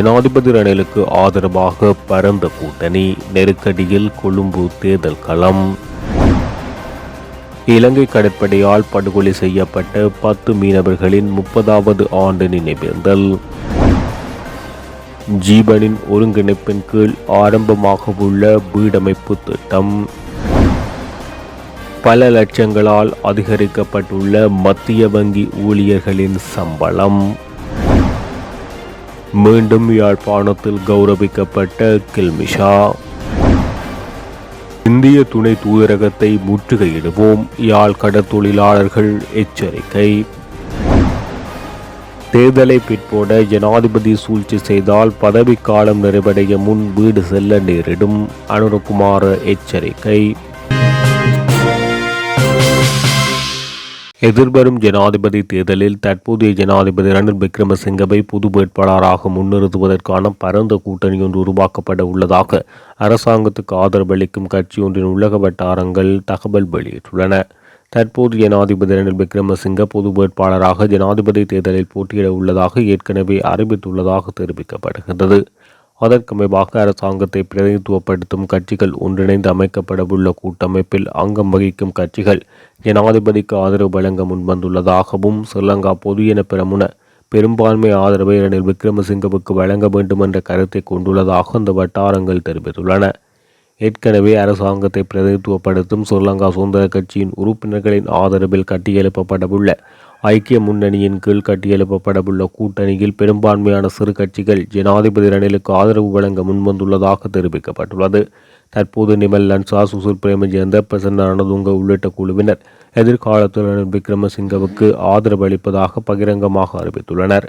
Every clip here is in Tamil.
ஜனாதிபதி ரணிலுக்கு ஆதரவாக பரந்த கூட்டணி நெருக்கடியில் கொழும்பு தேர்தல் களம். இலங்கை கடற்படையால் படுகொலை செய்யப்பட்ட பத்து மீனவர்களின் முப்பதாவது ஆண்டு நினைவேந்தல். ஜீவனின் ஒருங்கிணைப்பின் கீழ் ஆரம்பமாக உள்ள வீடமைப்பு திட்டம். பல லட்சங்களால் அதிகரிக்கப்பட்டுள்ள மத்திய வங்கி ஊழியர்களின் சம்பளம். மீண்டும் யாழ்ப்பாணத்தில் கௌரவிக்கப்பட்ட கில்மிஷா. இந்திய துணை தூதரகத்தை முற்றுகையிடுவோம் யாழ் கடற்தொழிலாளர்கள் எச்சரிக்கை. தேர்தலை பிற்போட ஜனாதிபதி சூழ்ச்சி செய்தால் பதவிக்காலம் நிறைவடைய முன் வீடு செல்ல நேரிடும் அனுரகுமார எச்சரிக்கை. எதிர்வரும் ஜனாதிபதி தேர்தலில் தற்போதைய ஜனாதிபதி ரணில் விக்ரமசிங்கவை பொது வேட்பாளராக முன்னிறுத்துவதற்கான பரந்த கூட்டணி ஒன்று உருவாக்கப்பட உள்ளதாக அரசாங்கத்துக்கு ஆதரவளிக்கும் கட்சி ஒன்றின் உலக வட்டாரங்கள் தகவல் வெளியிட்டுள்ளன. தற்போது ஜனாதிபதி ரணில் விக்ரமசிங்க பொது வேட்பாளராக ஜனாதிபதி தேர்தலில் போட்டியிட உள்ளதாக ஏற்கனவே அறிவித்துள்ளதாக தெரிவிக்கப்படுகிறது அதற்கமைவாக அரசாங்கத்தை பிரதிநிதித்துவப்படுத்தும் கட்சிகள் ஒன்றிணைந்து அமைக்கப்படவுள்ள கூட்டமைப்பில் அங்கம் வகிக்கும் கட்சிகள் ஜனாதிபதிக்கு ஆதரவு வழங்க முன்வந்துள்ளதாகவும் ஸ்ரீலங்கா பொது பெறமுன பெரும்பான்மை ஆதரவை ரணில் விக்ரமசிங்கவுக்கு வழங்க வேண்டும் என்ற கருத்தை கொண்டுள்ளதாக அந்த வட்டாரங்கள் தெரிவித்துள்ளன. ஏற்கனவே அரசாங்கத்தை பிரதிநிதித்துவப்படுத்தும் ஸ்ரீலங்கா சுதந்திர கட்சியின் உறுப்பினர்களின் ஆதரவில் கட்டியெழுப்பப்படவுள்ள ஐக்கிய முன்னணியின் கீழ் கட்டியெழுப்பப்படவுள்ள கூட்டணியில் பெரும்பான்மையான சிறு கட்சிகள் ஜனாதிபதி ரணிலுக்கு ஆதரவு வழங்க முன்வந்துள்ளதாக தெரிவிக்கப்பட்டுள்ளது. தற்போது நிமல் லன்சா சுசில் பிரேமஜேந்த பிரசன்ன ரணதுங்க உள்ளிட்ட குழுவினர் எதிர்காலத்தில் ரணில் விக்ரமசிங்கவுக்கு ஆதரவு அளிப்பதாக பகிரங்கமாக அறிவித்துள்ளனர்.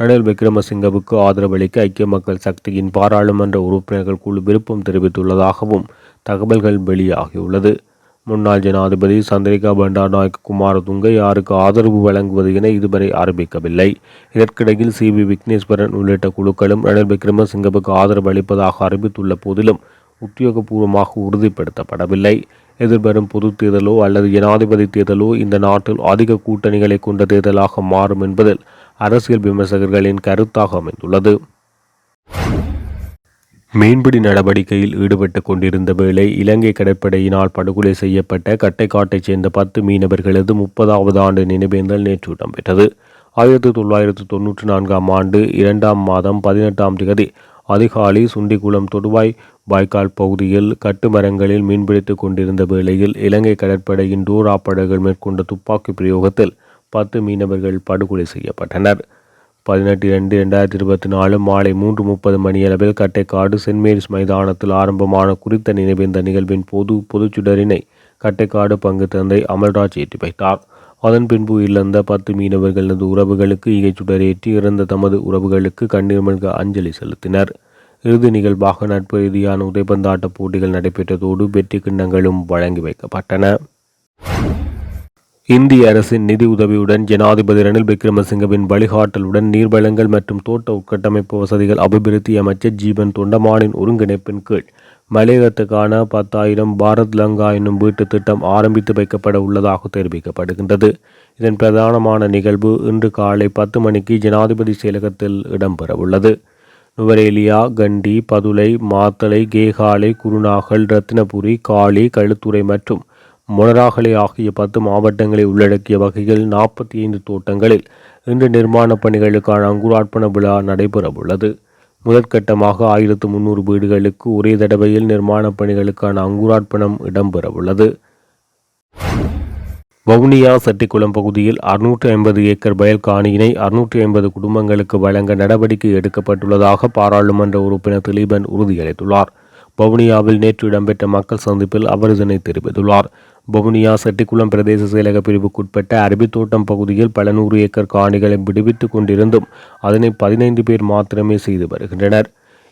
ரணில் விக்ரமசிங்கவுக்கு ஆதரவளிக்க ஐக்கிய மக்கள் சக்தியின் பாராளுமன்ற உறுப்பினர்கள் குழு விருப்பம் தெரிவித்துள்ளதாகவும் தகவல்கள் வெளியாகியுள்ளது. முன்னாள் ஜனாதிபதி சந்திரிகா பண்டாரநாயக்க குமாரதுங்க யாருக்கு ஆதரவு வழங்குவது என இதுவரை ஆரம்பிக்கவில்லை இதற்கிடையில் சி. வி. விக்னேஸ்வரன் உள்ளிட்ட குழுக்களும் ரணில் விக்ரமசிங்கவுக்கு ஆதரவு அளிப்பதாக அறிவித்துள்ள போதிலும் உத்தியோகபூர்வமாக உறுதிப்படுத்தப்படவில்லை. எதிர்வரும் பொது தேர்தலோ அல்லது ஜனாதிபதி தேர்தலோ இந்த நாட்டில் அதிக கூட்டணிகளை கொண்ட தேர்தலாக மாறும் என்பதில் அரசியல் விமர்சகர்களின் கருத்தாக அமைந்துள்ளது. மீன்பிடி நடவடிக்கையில் ஈடுபட்டு கொண்டிருந்த வேளை இலங்கை கடற்படையினால் படுகொலை செய்யப்பட்ட கட்டைக்காட்டைச் சேர்ந்த பத்து மீனவர்களது முப்பதாவது ஆண்டு நினைவேந்தல் நேற்று இடம்பெற்றது. ஆயிரத்தி தொள்ளாயிரத்து தொன்னூற்றி நான்காம் ஆண்டு இரண்டாம் மாதம் பதினெட்டாம் தேதி அதிகாலை சுண்டிக்குளம் தொடுவாய் வாய்க்கால் பகுதியில் கட்டுமரங்களில் மீன்பிடித்துக் கொண்டிருந்த வேளையில் இலங்கை கடற்படையின் டூரா படகுகள் மேற்கொண்ட துப்பாக்கி பிரயோகத்தில் பத்து மீனவர்கள் படுகொலை செய்யப்பட்டனர். பதினெட்டு இரண்டு இரண்டாயிரத்தி இருபத்தி நாலு மாலை மூன்று முப்பது மணியளவில் கட்டைக்காடு சென்ட் மேரிஸ் மைதானத்தில் ஆரம்பமான குறித்த நினைவேந்த நிகழ்வின் பொது பொதுச்சுடரினை கட்டைக்காடு பங்கு தந்தை அமல்ராஜ் ஏற்றி வைத்தார். அதன் பின்பு இழந்த பத்து மீனவர்களது உறவுகளுக்கு இகைச்சுடரேற்றி இறந்த தமது உறவுகளுக்கு கண்ணீர் மல்க அஞ்சலி செலுத்தினர். இறுதி நிகழ்வாக நட்பு ரீதியான உதைபந்தாட்ட போட்டிகள் நடைபெற்றதோடு வெற்றி கிண்ணங்களும் வழங்கி வைக்கப்பட்டன. இந்திய அரசின் நிதி உதவியுடன் ஜனாதிபதி ரணில் விக்ரமசிங்கவின் வழிகாட்டலுடன் நீர்வளங்கள் மற்றும் தோட்ட உட்கட்டமைப்பு வசதிகள் அபிவிருத்தி அமைச்சர் ஜீவன் தொண்டமானின் ஒருங்கிணைப்பின் கீழ் மலையகத்துக்கான பத்தாயிரம் பாரத் லங்கா என்னும் வீட்டு திட்டம் ஆரம்பித்து வைக்கப்பட உள்ளதாக தெரிவிக்கப்படுகின்றது. இதன் பிரதானமான நிகழ்வு இன்று காலை பத்து மணிக்கு ஜனாதிபதி செயலகத்தில் இடம்பெறவுள்ளது நுவரேலியா கண்டி பதுளை மாத்தளை கேகாலை குருநாகல் ரத்தினபுரி காளி கழுத்துறை மற்றும் மொனராகலை ஆகிய பத்து மாவட்டங்களை உள்ளடக்கிய வகையில் நாற்பத்தி ஐந்து தோட்டங்களில் இன்று நிர்மாணப் பணிகளுக்கான அங்குரார்ப்பண விழா நடைபெறவுள்ளது. முதற்கட்டமாக ஆயிரத்து முன்னூறு வீடுகளுக்கு ஒரே தடவையில் நிர்மாணப் பணிகளுக்கான அங்குரார்ப்பணம் இடம்பெறவுள்ளது. வவுனியா செட்டிக்குளம் பகுதியில் அறுநூற்று ஐம்பது ஏக்கர் வயல் காணியினை அறுநூற்றி ஐம்பது குடும்பங்களுக்கு வழங்க நடவடிக்கை எடுக்கப்பட்டுள்ளதாக பாராளுமன்ற உறுப்பினர் திலீபன் உறுதியளித்துள்ளார். வவுனியாவில் நேற்று இடம்பெற்ற மக்கள் சந்திப்பில் அவர் இதனை தெரிவித்துள்ளார். வவுனியா செட்டிக்குளம் பிரதேச செயலக பிரிவுக்குட்பட்ட அரபித்தோட்டம் பகுதியில் பல நூறு ஏக்கர் காணிகளை விடுவித்துக் கொண்டிருந்தும் அதனை பதினைந்து பேர் மாத்திரமே செய்து வருகின்றனர்.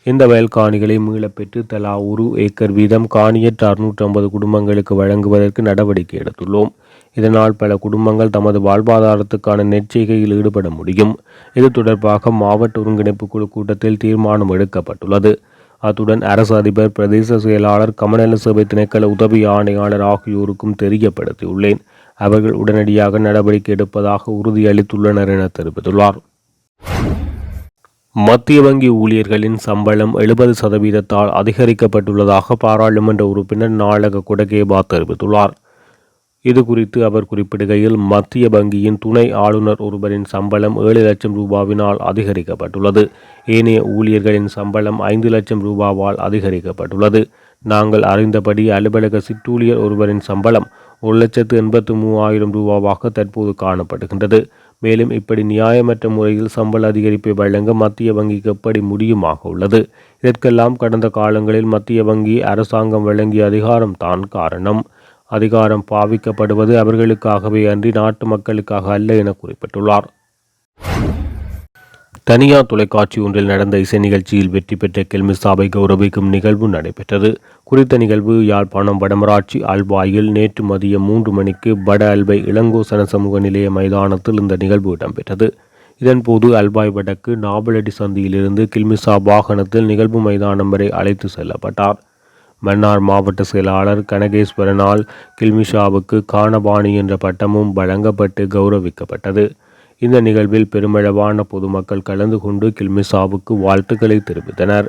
இந்த வயல் காணிகளை மீளப்பெற்று தலா ஒரு ஏக்கர் வீதம் காணியற்ற அறுநூற்று ஐம்பது குடும்பங்களுக்கு வழங்குவதற்கு நடவடிக்கை எடுத்துள்ளோம். இதனால் பல குடும்பங்கள் தமது வாழ்வாதாரத்துக்கான நெற்செய்கையில் ஈடுபட முடியும். இது தொடர்பாக மாவட்ட ஒருங்கிணைப்பு குழு கூட்டத்தில் தீர்மானம் எடுக்கப்பட்டுள்ளது. அத்துடன் அரசு அதிபர் பிரதேச செயலாளர் கமநல சபை திணைக்கள உதவி ஆணையாளர் ஆகியோருக்கும் தெரியப்படுத்தியுள்ளேன் அவர்கள் உடனடியாக நடவடிக்கை எடுப்பதாக உறுதியளித்துள்ளனர் என தெரிவித்துள்ளார். மத்திய வங்கி ஊழியர்களின் சம்பளம் எழுபது சதவீதத்தால் அதிகரிக்கப்பட்டுள்ளதாக பாராளுமன்ற உறுப்பினர் நாளக குடகேபா தெரிவித்துள்ளார். இது குறித்து அவர் குறிப்பிடுகையில் மத்திய வங்கியின் துணை ஆளுநர் ஒருவரின் சம்பளம் ஏழு லட்சம் ரூபாவினால் அதிகரிக்கப்பட்டுள்ளது. ஏனைய ஊழியர்களின் சம்பளம் ஐந்து லட்சம் ரூபாவால் அதிகரிக்கப்பட்டுள்ளது. நாங்கள் அறிந்தபடி அலுவலக சிற்றூழியர் ஒருவரின் சம்பளம் ஒரு லட்சத்து எண்பத்து மூவாயிரம் ரூபாவாக தற்போது காணப்படுகின்றது. மேலும் இப்படி நியாயமற்ற முறையில் சம்பள அதிகரிப்பை வழங்க மத்திய வங்கிக்கு எப்படி முடியுமாக உள்ளது? இதற்கெல்லாம் கடந்த காலங்களில் மத்திய வங்கி அரசாங்கம் வழங்கிய அதிகாரம் தான் காரணம். அதிகாரம் பாவிக்கப்படுவது அவர்களுக்காகவே அன்றி நாட்டு மக்களுக்காக அல்ல என குறிப்பிட்டுள்ளார். தனியார் தொலைக்காட்சி ஒன்றில் நடந்த இசை நிகழ்ச்சியில் வெற்றி பெற்ற கெல்மிசாவை கௌரவிக்கும் நிகழ்வு நடைபெற்றது. குறித்த நிகழ்வு யாழ்ப்பாணம் வடமராட்சி அல்வாயில் நேற்று மதியம் மூன்று மணிக்கு வட அல்வை இளங்கோசன சமூக நிலைய மைதானத்தில் இந்த நிகழ்வு இடம்பெற்றது. இதன்போது அல்வாய் வடக்கு நாவலடி சந்தியிலிருந்து கில்மிசா வாகனத்தில் நிகழ்வு மைதானம் வரை அழைத்து செல்லப்பட்டார். மன்னார் மாவட்ட செயலாளர் கனகேஸ்வரனால் கில்மிஷாவுக்கு காணபாணி என்ற பட்டமும் வழங்கப்பட்டு கௌரவிக்கப்பட்டது. இந்த நிகழ்வில் பெருமளவான பொதுமக்கள் கலந்து கொண்டு கில்மிசாவுக்கு வாழ்த்துக்களை தெரிவித்தனர்.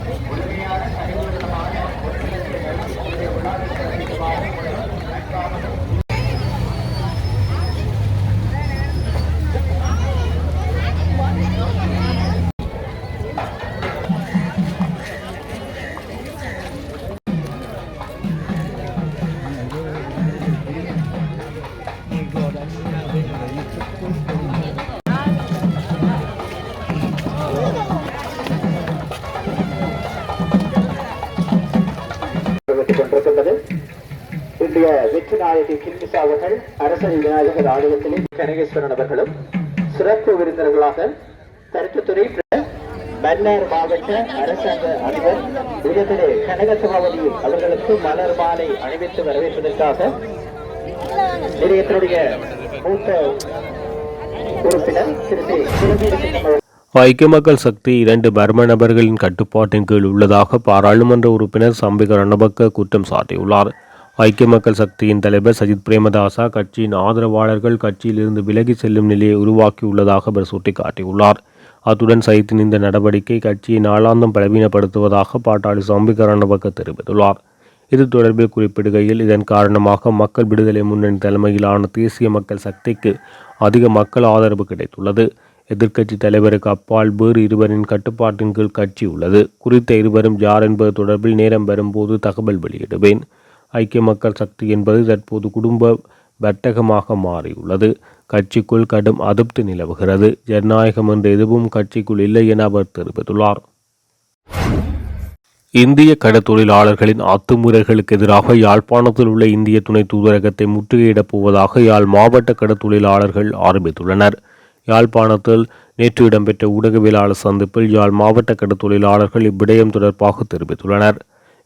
கொண்டிருக்கின்றது இன்றைய வெற்றி நாயகி கில்மிசா அவர்கள் அரச விநாயகர் ஆலயத்திலே கனகேஸ்வரன் அவர்களும் சிறப்பு விருந்தினர்களாக கருத்துத்துறை மன்னார் மாவட்ட அரசாங்க அதிபர் உயர்திரு கனகசபாபதி அவர்களுக்கு மலர் மாலை அணிவித்து வரவேற்பதற்காக நிலையத்தினுடைய மூத்த உறுப்பினர் திரு சி. சிவகீர்த்திகம் ஐக்கிய மக்கள் சக்தி இரண்டு பர்ம நபர்களின் கட்டுப்பாட்டின் கீழ் உள்ளதாக பாராளுமன்ற உறுப்பினர் சம்பிக ரணபக்க குற்றம் சாட்டியுள்ளார். ஐக்கிய மக்கள் சக்தியின் தலைவர் சஜித் பிரேமதாசா கட்சியின் ஆதரவாளர்கள் கட்சியிலிருந்து விலகி செல்லும் நிலையை உருவாக்கியுள்ளதாக அவர் சுட்டிக்காட்டியுள்ளார். அத்துடன் சைத்தின் இந்த நடவடிக்கை கட்சியை நாளாந்தம் பலவீனப்படுத்துவதாக பாட்டாளி சம்பிக ரணபக்க தெரிவித்துள்ளார். இது தொடர்பில் குறிப்பிடுகையில் இதன் காரணமாக மக்கள் விடுதலை முன்னணி தலைமையிலான தேசிய மக்கள் சக்திக்கு அதிக மக்கள் ஆதரவு கிடைத்துள்ளது. எதிர்க்கட்சி தலைவருக்கு அப்பால் வேறு இருவரின் கட்டுப்பாட்டின் கீழ் கட்சி உள்ளது. குறித்த இருவரும் யார் என்பது தொடர்பில் நேரம் வரும்போது தகவல் வெளியிடுவேன். ஐக்கிய மக்கள் சக்தி என்பது தற்போது குடும்ப வர்த்தகமாக மாறியுள்ளது. கட்சிக்குள் கடும் அதிருப்தி நிலவுகிறது. ஜனநாயகம் என்று எதுவும் கட்சிக்குள் இல்லை என அவர் தெரிவித்துள்ளார். இந்திய கடத்தொழிலாளர்களின் அத்துமுறைகளுக்கு எதிராக யாழ்ப்பாணத்தில் உள்ள இந்திய துணை தூதரகத்தை முற்றுகையிடப் போவதாக யாழ் மாவட்ட கடத்தொழிலாளர்கள் ஆரம்பித்துள்ளனர். யாழ்ப்பாணத்தில் நேற்று இடம்பெற்ற ஊடகவியலாளர் சந்திப்பில் யாழ் மாவட்ட கடற்தொழிலாளர்கள் இவ்விடயம் தொடர்பாக தெரிவித்துள்ளனர்.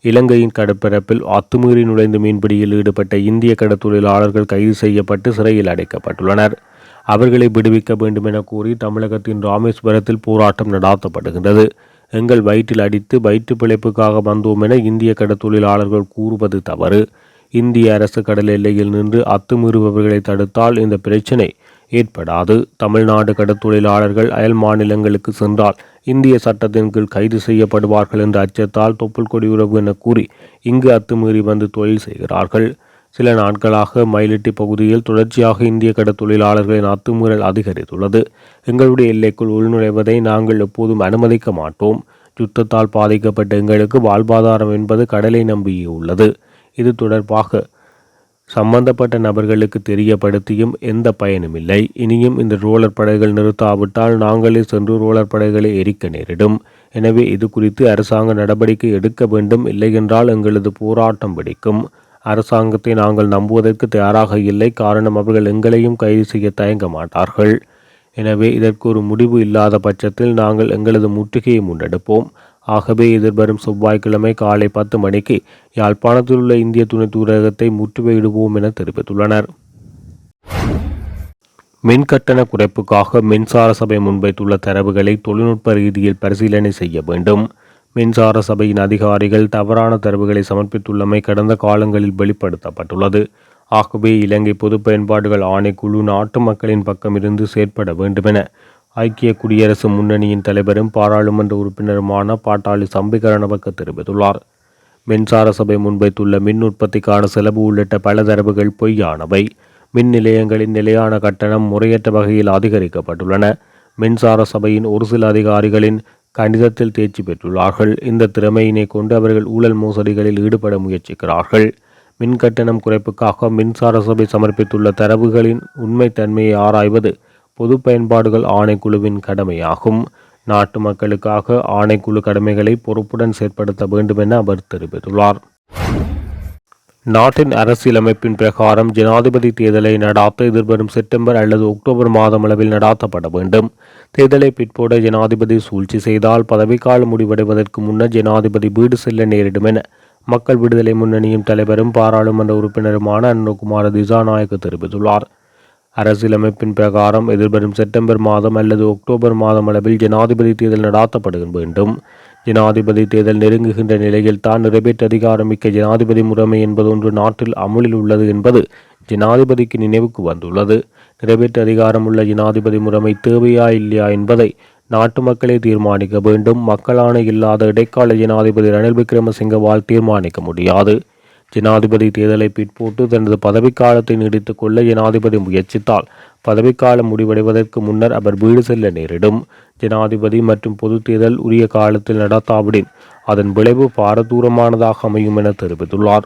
இலங்கையின் கடற்பரப்பில் அத்துமீறி நுழைந்து மீன்பிடியில் ஈடுபட்ட இந்திய கடற்தொழிலாளர்கள் கைது செய்யப்பட்டு சிறையில் அடைக்கப்பட்டுள்ளனர். அவர்களை விடுவிக்க வேண்டும் என கூறி தமிழகத்தின் ராமேஸ்வரத்தில் போராட்டம் நடாத்தப்படுகின்றது. எங்கள் வயிற்றில் அடித்து வயிற்று பிழைப்புக்காக வந்தோம் என இந்திய கடற்தொழிலாளர்கள் கூறுவது தவறு. இந்திய அரசு கடல் எல்லையில் நின்று அத்துமீறுபவர்களை தடுத்தால் இந்த பிரச்சினை ஏற்படாது. தமிழ்நாடு கடத்தொழிலாளர்கள் அயல் மாநிலங்களுக்கு சென்றால் இந்திய சட்டத்தின் கீழ் கைது செய்யப்படுவார்கள் என்ற அச்சத்தால் தொப்புள் கொடியுறவு என கூறி இங்கு அத்துமீறி வந்து தொழில் செய்கிறார்கள். சில நாட்களாக மயிலிட்டி பகுதியில் தொடர்ச்சியாக இந்திய கடற்தொழிலாளர்களின் அத்துமீறல் அதிகரித்துள்ளது. எங்களுடைய எல்லைக்குள் உள்நுழைவதை நாங்கள் எப்போதும் அனுமதிக்க மாட்டோம். யுத்தத்தால் பாதிக்கப்பட்ட எங்களுக்கு வாழ்வாதாரம் என்பது கடலை நம்பியே உள்ளது இது தொடர்பாக சம்பந்தப்பட்ட நபர்களுக்கு தெரியப்படுத்தியும் எந்த பயனும் இல்லை. இனியும் இந்த ரோலர் படைகள் நிறுத்தாவிட்டால் நாங்களே சென்று ரோலர் படைகளை எரிக்க நேரிடும். எனவே இது குறித்து அரசாங்க நடவடிக்கை எடுக்க வேண்டும். இல்லையென்றால் எங்களது போராட்டம் பிடிக்கும் அரசாங்கத்தை நாங்கள் நம்புவதற்கு தயாராக இல்லை. காரணம் அவர்கள் எங்களையும் கைது செய்ய தயங்க மாட்டார்கள். எனவே இதற்கு ஒரு முடிவு இல்லாத பட்சத்தில் நாங்கள் எங்களது முற்றுகையை முன்னெடுப்போம். ஆகவே எதிர்வரும் செவ்வாய்க்கிழமை காலை பத்து மணிக்கு யாழ்ப்பாணத்தில் உள்ள இந்திய துணை தூதரகத்தை முற்றுகையிடுவோம் என தெரிவித்துள்ளனர். மின்கட்டண குறைப்புக்காக மின்சார சபை முன்வைத்துள்ள தரவுகளை தொழில்நுட்ப ரீதியில் பரிசீலனை செய்ய வேண்டும். மின்சார சபையின் அதிகாரிகள் தவறான தரவுகளை சமர்ப்பித்துள்ளமை கடந்த காலங்களில் வெளிப்படுத்தப்பட்டுள்ளது. ஆகவே இலங்கை பொது பயன்பாடுகள் ஆணைக்குழு நாட்டு மக்களின் பக்கம் இருந்து செயற்பட வேண்டுமென ஐக்கிய குடியரசு முன்னணியின் தலைவரும் பாராளுமன்ற உறுப்பினருமான பாட்டாளி சம்பிகரணவக்க தெரிவித்துள்ளார். மின்சார சபை முன்வைத்துள்ள மின் உற்பத்திக்கான செலவு உள்ளிட்ட பல தரவுகள் பொய்யானவை. மின் நிலையங்களின் நிலையான கட்டணம் முறையற்ற வகையில் அதிகரிக்கப்பட்டுள்ளன. மின்சார சபையின் ஒரு சில அதிகாரிகளின் கணிதத்தில் தேர்ச்சி பெற்றுள்ளார்கள். இந்த திறமையினை கொண்டு அவர்கள் ஊழல் மோசடிகளில் ஈடுபட முயற்சிக்கிறார்கள். மின் கட்டணம் குறைப்புக்காக மின்சார சபை சமர்ப்பித்துள்ள தரவுகளின் உண்மைத்தன்மையை ஆராய்வது பொது பயன்பாடுகள் ஆணைக்குழுவின் கடமையாகும். நாட்டு மக்களுக்காக ஆணைக்குழு கடமைகளை பொறுப்புடன் செயற்படுத்த வேண்டும் என அவர் தெரிவித்துள்ளார். நாட்டின் அரசியலமைப்பின் பிரகாரம் ஜனாதிபதி தேர்தலை நடாத்த எதிர்வரும் செப்டம்பர் அல்லது அக்டோபர் மாதம் அளவில் நடாத்தப்பட வேண்டும். தேர்தலை பிற்போட ஜனாதிபதி சூழ்ச்சி செய்தால் பதவிக்காலம் முடிவடைவதற்கு முன்னர் ஜனாதிபதி வீடு செல்ல நேரிடும் என மக்கள் விடுதலை முன்னணியின் தலைவரும் பாராளுமன்ற உறுப்பினருமான அனுகுமார திசாநாயக்கு தெரிவித்துள்ளார். அரசியலமைப்பின் பிரகாரம் எதிர்வரும் செப்டம்பர் மாதம் அல்லது அக்டோபர் மாதம் அளவில் ஜனாதிபதி தேர்தல் நடாத்தப்பட வேண்டும். ஜனாதிபதி தேர்தல் நெருங்குகின்ற நிலையில் தான் நிறைவேற்ற அதிகாரமிக்க ஜனாதிபதி முறைமை என்பது ஒன்று நாட்டில் அமுலில் உள்ளது என்பது ஜனாதிபதிக்கு நினைவுக்கு வந்துள்ளது. நிறைவேற்ற அதிகாரமுள்ள ஜனாதிபதி முறைமை தேவையா இல்லையா என்பதை நாட்டு மக்களே தீர்மானிக்க வேண்டும். மக்களான இல்லாத இடைக்கால ஜனாதிபதி ரணில் விக்ரமசிங்கவால் தீர்மானிக்க முடியாது. ஜனாதிபதி தேர்தலை பிற்போட்டு தனது பதவிக்காலத்தை நீடித்துக் கொள்ள ஜனாதிபதி முயற்சித்தால் பதவிக்காலம் முடிவடைவதற்கு முன்னர் அவர் வீடு செல்ல நேரிடும். ஜனாதிபதி மற்றும் பொது தேர்தல் உரிய காலத்தில் நடத்தாவிடின். அதன் விளைவு பாரதூரமானதாக அமையும் என தெரிவித்துள்ளார்.